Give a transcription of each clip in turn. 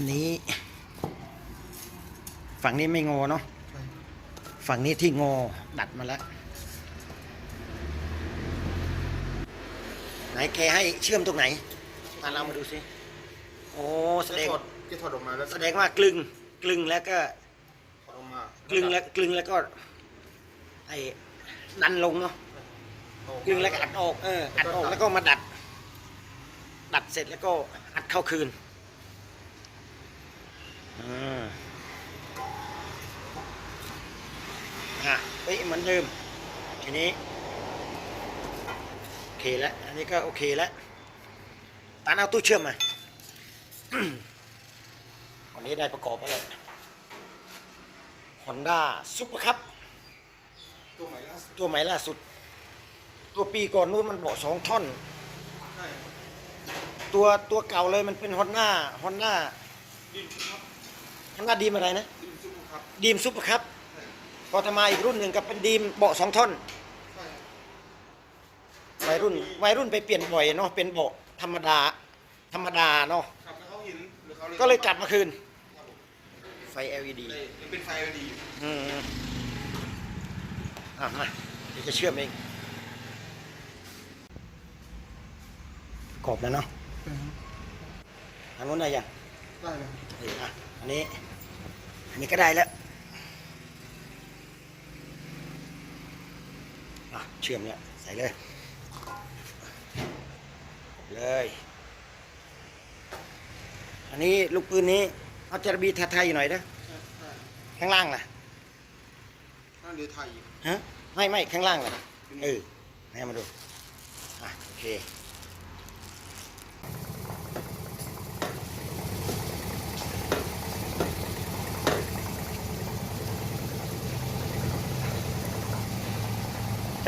อันนี้ ฝั่งนี้ไม่งอเนาะฝั่งนี้ที่งอดัดมาแล้วไหนแกให้เชื่อมตรงไหนมาเรามาดูสิโอ้แสดงถอดจะถอดออกมาแล้วแสดงว่ากลึงกลึงแล้วก็ถอดออกมากลึงแล้วกลึงแล้วก็ ไอ้ดันลงเนาะกลึงแล้วก็อัดออกเอออัดออกแล้วก็มาดัด ดัดเสร็จแล้วก็อัดเข้าคืน อ่าอะเฮ้ยเหมือนเดิม ทีนี้ โอเคแล้ว อันนี้ก็โอเคแล้วตานเอาตู้เชื่อมมา วันนี้ได้ประกอบอะไรฮอนด้าซุปเปอร์คัพตัวใหม่ล่าสุด ตัวใหม่ล่าสุด ตัวปีก่อนนู้นมันเบาะสองท่อนใช่ตัวตัวเก่าเลยมันเป็นฮอนด้าฮอนด้า ดินครับฮอนด้าดีมอะไรนะดินซุปครับดีมซุปเปอร์คัพใช่พอทมาอีกรุ่นหนึ่งกับเป็นดีมเบาะสองท่อนใช่วัยรุ่นวัยรุ่นไปเปลี่ยนบ่อยเนาะเป็นเบาะธรรมดา ธรรมดาเนาะครับแล้วเขาเห็นหรือเขาก็เลยกลับมาคืนครับผมไฟ LED เลยยังเป็นไฟ LED อยู่อืมอะมาเดี๋ยวจะเชื่อมเองประกอบแล้วเนาะอันนู้นได้ยัง ได้เลยเอออะอันนี้ อันนี้ก็ได้แล้วอะเชื่อมเนี่ยใส่เลยเลย อันนี้ลูกปืนนี้เอาจารบีไทยๆหน่อยนะใช่ใช่ข้างล่างล่ะนั่นเรือไทยอยู่ฮะไม่ไม่ข้างล่างล่ะเออให้มาดูอะโอเค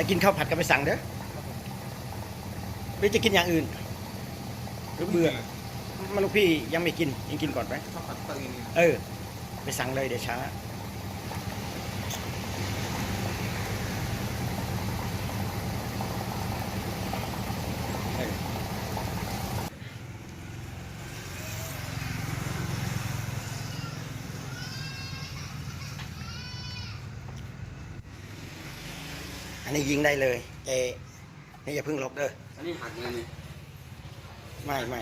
จะกินข้าวผัดก็ไปสั่งเด้อหรือจะกินอย่างอื่น หรือเบื่อมาลูกพี่ยังไม่กินยังกินก่อนไหมข้าวผัดตะเงินเออ ไปสั่งเลยเดี๋ยวช้า อันนี้ยิงได้เลยแต่นี่อย่าเพิ่งลบเด้ออันนี้หักเงินนี่ไม่ไม่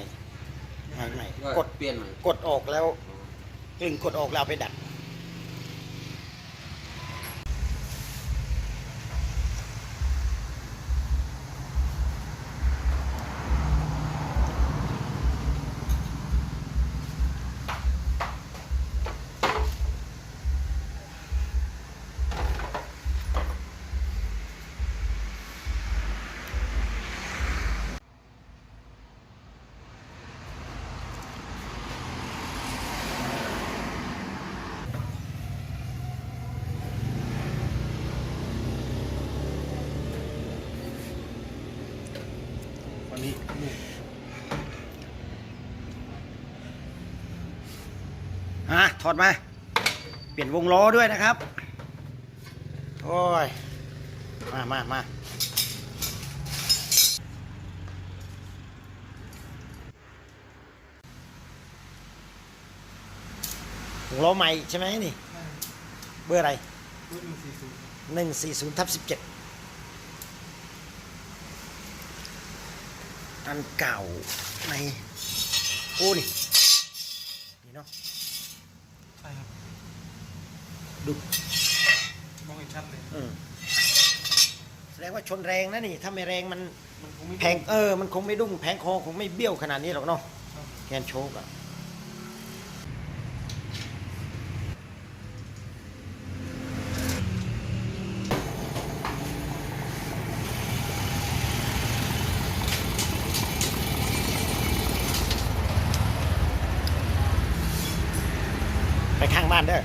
ไม่ไม่ก็กดเปลี่ยนใหม่กดออกแล้วกลึงกดออกแล้วเอาไปดัด นนี้นี่อะถอดมา เปลี่ยนวงล้อด้วยนะครับ โอ้ย มามามาวงล้อใหม่ใช่ไหมนี่ เบอร์อะไรหนึ่งสี่ศูนย์หนึ่งสี่ศูนย์ทับสิบเจ็ด อันเก่าในโอ้นี่นี่เนาะใช่ครับดูมองเห็นชัดเลยอืมแสดงว่าชนแรงนะนี่ ถ้าไม่แรงมันมันคงไม่แพงเออ มันคงไม่ดุ้งแพงคอคงไม่เบี้ยวขนาดนี้หรอกเนาะครับแกนโชกอะ ไปข้างบ้านเด้อ